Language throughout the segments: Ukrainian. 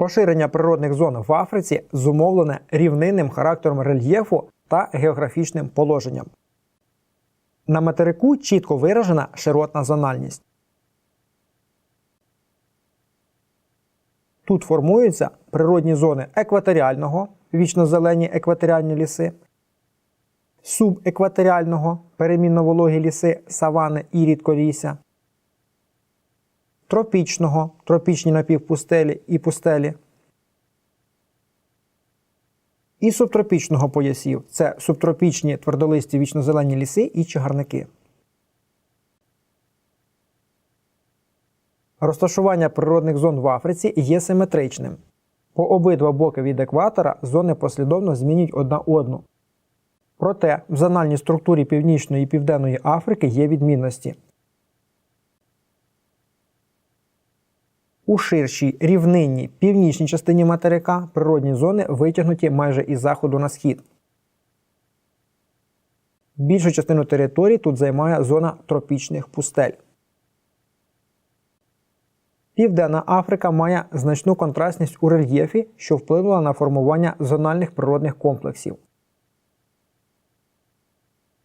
Поширення природних зон в Африці зумовлене рівнинним характером рельєфу та географічним положенням. На материку чітко виражена широтна зональність. Тут формуються природні зони екваторіального, вічнозелені екваторіальні ліси, субекваторіального, перемінно вологі ліси, савани і рідколісся, тропічного, тропічні напівпустелі і пустелі, і субтропічного поясів це субтропічні твердолисті вічнозелені ліси і чагарники. Розташування природних зон в Африці є симетричним. По обидва боки від екватора зони послідовно змінюють одна одну. Проте в зональній структурі Північної і Південної Африки є відмінності. У ширшій рівнинній північній частині материка природні зони витягнуті майже із заходу на схід. Більшу частину території тут займає зона тропічних пустель. Південна Африка має значну контрастність у рельєфі, що вплинула на формування зональних природних комплексів.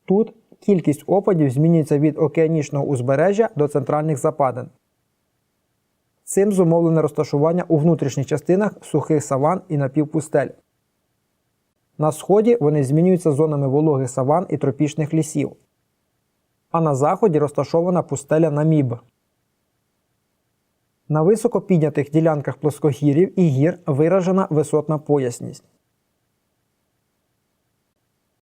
Тут кількість опадів змінюється від океанічного узбережжя до центральних западин. Цим зумовлене розташування у внутрішніх частинах сухих саван і напівпустель. На сході вони змінюються зонами вологих саван і тропічних лісів. А на заході розташована пустеля Наміб. На високо піднятих ділянках плоскогірів і гір виражена висотна поясність.